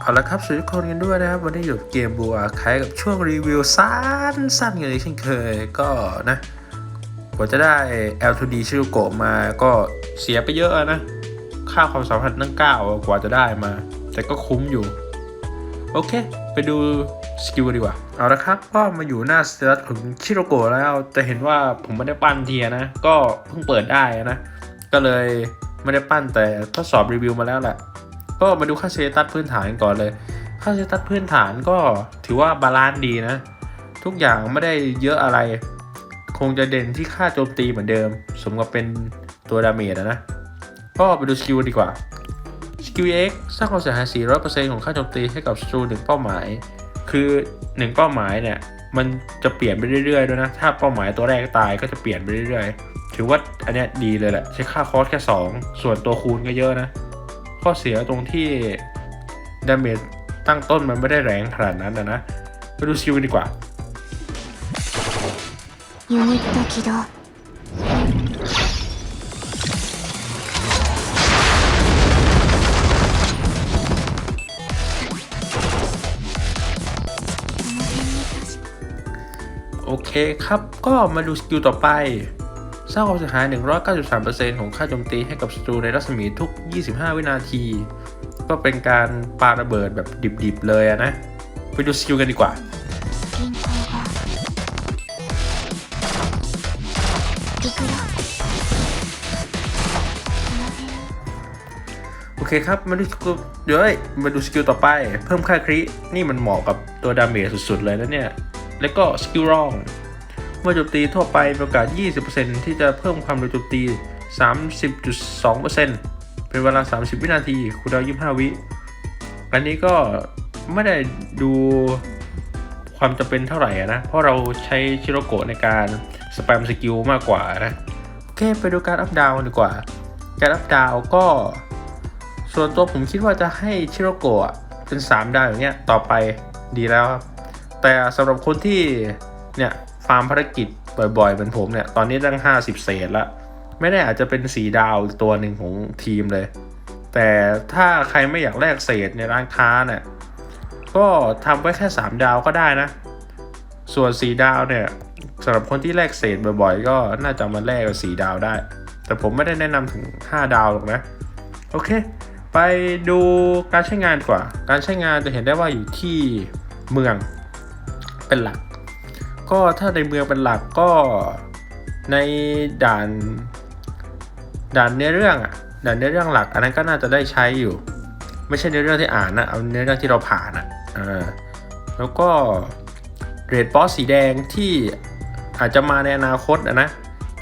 เอาละครับสวัสดีทุกคนกันด้วยนะครับ วันนี้อยู่เกมบัวคล้ายกับช่วงรีวิวสั้นสั้นๆกันเลยเช่นเคยก็นะกว่าจะได้ L2D ชิโรโกะมาก็เสียไปเยอะนะ ค่าความสัมพันธ์ตั้งเก้ากว่าจะได้มา แต่ก็คุ้มอยู่ โอเค ไปดูสกิลดีกว่า เอาละครับ ก็มาอยู่หน้าสเตตัสของชิโรโกะแล้วแต่เห็นว่าผมไม่ได้ปั้นเทียนะ ก็เพิ่งเปิดได้นะ ก็เลยไม่ได้ปั้นแต่ทดสอบรีวิวมาแล้วแหละ ก็มาดูค่าเตตัสพื้นฐานก่อนเลย ค่าเตตัสพื้นฐานก็ถือว่าบาลานซ์ดีนะ ทุกอย่างไม่ได้เยอะอะไร คงจะเด่นที่ค่าโจมตีเหมือนเดิม สมกับเป็นตัวดาเมจนะ ก็ไปดูสกิลดีกว่าสกิล X สร้างความเสียหาย 400%ของค่าโจมตีให้กับศัตรูหนึ่งเป้าหมาย คือ 1 เป้าหมายเนี่ยมันจะเปลี่ยนไปเรื่อยๆด้วยนะ ถ้าเป้าหมายตัวแรกตายก็จะเปลี่ยนไปเรื่อยๆ ถือว่าอันเนี้ยดีเลยแหละ ใช้ค่าคอสแค่ 2 ส่วนตัวคูณก็เยอะนะ ข้เสียตรงที่ดาเมจตั้งต้นมันไม่ได้แรงขนาดนั้นนะนะไปดูสกิวดีกว่าโอเคครับ ก็มาดูสกิลต่อไป สร้างความเสียหาย 193%ของค่าโจมตีให้กับศัตรูในรัศมีทุก 25 วินาที ก็เป็นการปาระเบิดแบบดิบๆเลยนะ ไปดูสกิลกันดีกว่าโอเคครับ มาดูสกิลเดี๋ยวมาดูสกิลต่อไป เพิ่มค่าคริ นี่มันเหมาะกับตัวดาเมจสุดๆเลยนะเนี่ย แล้วก็สกิลร่อง เมื่อโจมตีทั่วไปมีโอกาส20%ที่จะเพิ่มความเร็วโจมตี 30.2%เป็นเวลา 30 วินาทีคูลดาว25 วิ อันนี้ก็ไม่ได้ดูความจำเป็นเท่าไหร่นะ เพราะเราใช้ชิโรโกะในการสแปมสกิลมากกว่านะ โอเค ไปดูการอัพดาวดีกว่า การอัพดาวก็ ส่วนตัวผมคิดว่าจะให้ชิโรโกะเป็น 3 ดาวอย่างเงี้ยต่อไปดีแล้วครับ แต่สำหรับคนที่เนี่ย ฟาร์มภารกิจบ่อยๆเหมือนผมเนี่ย ตอนนี้ตั้ง 50 เศษละ ไม่แน่อาจจะเป็นสีดาวตัวหนึ่งของทีมเลย แต่ถ้าใครไม่อยากแลกเศษในร้านค้าเนี่ย ก็ทำไว้แค่ 3 ดาวก็ได้นะ ส่วน4ดาวเนี่ยสำหรับคนที่แลกเศษบ่อยๆ ก็น่าจะมาแลกกับ4ดาวได้ แต่ผมไม่ได้แนะนำถึง 5 ดาวหรอกนะ โอเค ไปดูการใช้งานกว่า การใช้งานจะเห็นได้ว่าอยู่ที่เมืองเป็นหลัก ก็ถ้าในเมืองเป็นหลักก็ในด่านด่านเนื้อเรื่องอะด่านเนื้อเรื่องหลัก อันนั้นก็น่าจะได้ใช้อยู่ ไม่ใช่เนื้อเรื่องที่อ่านนะเอาเนื้อเรื่องที่เราผ่านอะอ่าแล้วก็เรดบอสสีแดงที่อาจจะมาในอนาคตอะนะ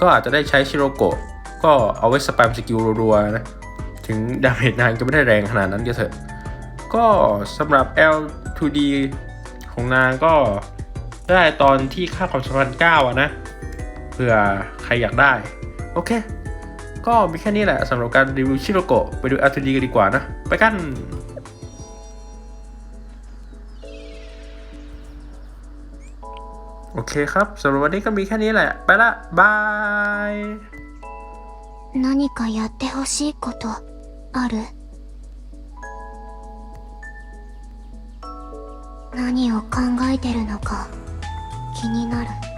ก็อาจจะได้ใช้ชิโรโกะก็เอาไว้สแปมสกิลรัวๆนะถึงดาเมจนางจะไม่ได้แรงขนาดนั้นก็เถอะ ก็สำหรับ L2D ของนางก็ ได้ตอนที่ค่าความสัมพันธ์9อะนะ เผื่อใครอยากได้ โอเค ก็มีแค่นี้แหละสำหรับการรีวิวชิโรโกะไปดู L2D กันดีกว่านะ ไปกัน โอเคครับสำหรับวันนี้ก็มีแค่นี้แหละ ไปละ บาย 何かやってほしいことある何を考えてるのか 気になる。